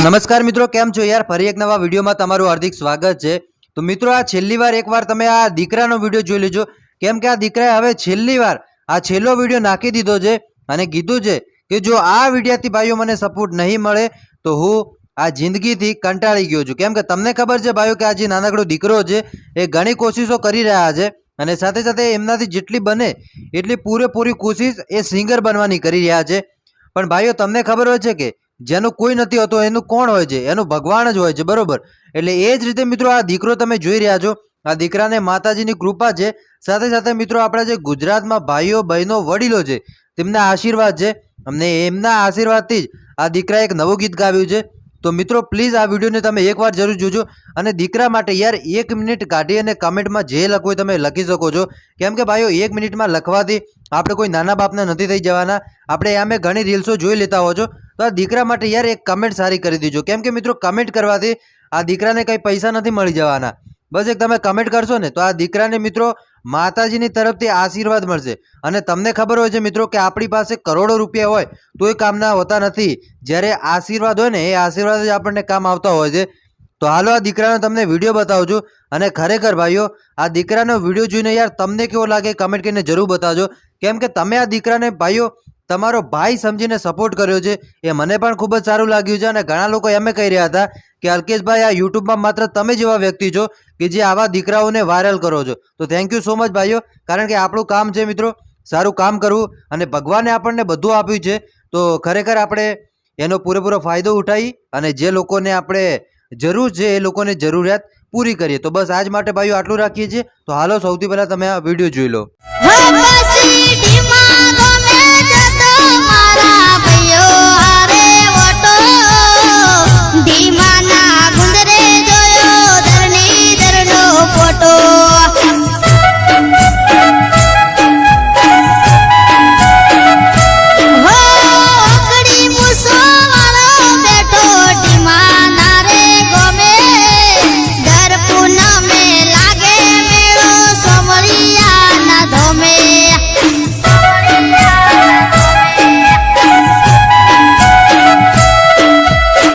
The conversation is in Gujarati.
નમસ્કાર મિત્રો, કેમ છો યાર? ફરી એક નવા વિડીયોમાં તમારું હાર્દિક સ્વાગત છે. તો મિત્રો, આ છેલ્લી વાર એકવાર તમે આ દીકરાનો વીડિયો જોઈ લેજો. કેમ કે આ દીકરાએ હવે છેલ્લી વાર આ છેલ્લો વીડિયો નાખી દીધો છે અને કીધું છે કે જો આ વિડીયાથી ભાઈઓ મને સપોર્ટ નહીં મળે, તો હું આ જિંદગીથી કંટાળી ગયો છું. કેમ કે તમને ખબર છે ભાઈઓ કે આ જે નાનકડો દીકરો છે, એ ઘણી કોશિશો કરી રહ્યા છે અને સાથે સાથે એમનાથી જેટલી બને એટલી પૂરેપૂરી કોશિશ એ સિંગર બનવાની કરી રહ્યા છે. પણ ભાઈઓ, તમને ખબર હોય છે કે જેનું કોઈ નથી હોતું, એનું કોણ હોય છે? એનું ભગવાન જ હોય છે, બરોબર? એટલે એ જ રીતે મિત્રો આ દીકરો તમે જોઈ રહ્યા છો. આ દીકરાને માતાજીની કૃપા છે. સાથે સાથે મિત્રો આપણા જે ગુજરાતમાં ભાઈઓ, બહેનો, વડીલો છે, તેમના આશીર્વાદ છે. અમને એમના આશીર્વાદથી જ આ દીકરાએ એક નવું ગીત ગાવ્યું છે. તો મિત્રો પ્લીઝ આ વિડીયોને તમે એકવાર જરૂર જોજો. અને દીકરા માટે યાર એક મિનિટ કાઢી અને કમેન્ટમાં જે લખવું તમે લખી શકો છો. કેમ કે ભાઈઓ, એક મિનિટમાં લખવાથી આપણે કોઈ નાના બાપના નથી થઈ જવાના. આપણે આમે ઘણી રીલ્સો જોઈ લેતા હો છો. તો આ દીકરા માટે યાર એક કમેન્ટ સારી કરી દીજો. કેમ કે મિત્રો કમેન્ટ કરવાથી આ દીકરાને કંઈ પૈસા નથી મળી જવાના. બસ એક તમે કમેન્ટ કરશો ને તો આ દીકરાને મિત્રો માતાજીની તરફથી આશીર્વાદ મળશે. અને તમને ખબર હોય છે મિત્રો કે આપણી પાસે કરોડો રૂપિયા હોય તો એ કામના હોતા નથી. જ્યારે આશીર્વાદ હોય ને એ આશીર્વાદ જ આપણને કામ આવતા હોય છે. તો હાલો આ દીકરાનો તમને વીડિયો બતાવું છું અને ખરેખર ભાઈઓ, આ દીકરાનો વીડિયો જોઈને યાર તમને કેવો લાગે કમેન્ટ કરીને જરૂર બતાવજો. કેમ કે તમે આ દીકરાને ભાઈઓ તમારો ભાઈ સમજીને સપોર્ટ કર્યો છે, એ મને પણ ખૂબ જ સારું લાગ્યું છે અને ઘણા લોકો એમ કહી રહ્યા હતા કે, અલ્કેશભાઈ, આ યુટ્યુબમાં માત્ર તમે જેવા વ્યક્તિ છો કે જે આવા દીકરાઓને વાયરલ કરો છો. તો થેન્ક યુ સો મચ ભાઈઓ, કારણ કે આપણું કામ છે મિત્રો, સારું કામ કરવું અને ભગવાને આપણને બધું આપ્યું છે. તો ખરેખર આપણે એનો પૂરેપૂરો ફાયદો ઉઠાવી અને જે લોકોને આપણે જરૂર છે એ લોકોને જરૂરિયાત પૂરી કરીએ. તો બસ આજ માટે ભાઈઓ આટલું રાખીએ છીએ. તો હાલો સૌથી પહેલાં તમે આ વીડિયો જોઈ લો.